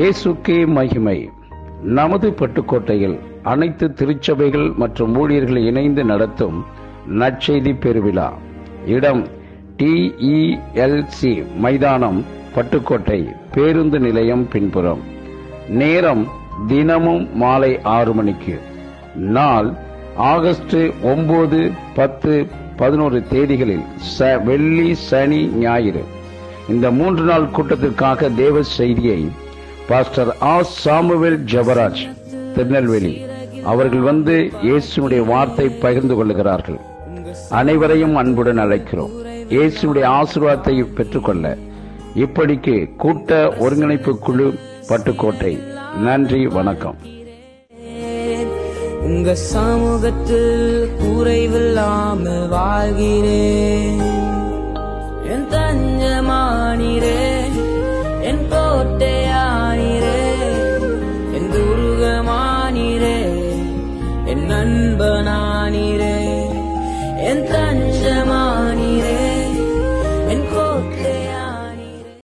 இயேசுக்கே மகிமை. நமது பட்டுக்கோட்டையில் அனைத்து திருச்சபைகள் மற்றும் ஊழியர்கள் இணைந்து நடத்தும் நற்செய்தி பெருவிழா. இடம் டிஇஎல்சி மைதானம் பட்டுக்கோட்டை பேருந்து நிலையம் பின்புறம். நேரம் தினமும் மாலை ஆறு மணிக்கு. நாள் ஆகஸ்ட் ஒன்பது பத்து பதினோரு தேதிகளில் ச- வெள்ளி சனி ஞாயிறு. இந்த மூன்று நாள் கூட்டத்திற்காக தேவ செய்தியை pastor A Samuel Jabaraj Tirunelveli. அவர்கள் வந்து இயேசுடைய வார்த்தை பகிர்ந்து கொள்ளுகிறார்கள். அனைவரையும் அன்புடன் அழைக்கிறோம். இயேசுடைய ஆசீர்வாதத்தை பெற்றுக்கொள்ள இப்படிக்கு கூட்ட ஒருங்கிணைப்பு குழு பட்டுக்கோட்டை. நன்றி வணக்கம். உங்க சமூகத்தில் குறைவில்லாமல் வாழ்கிறேன்.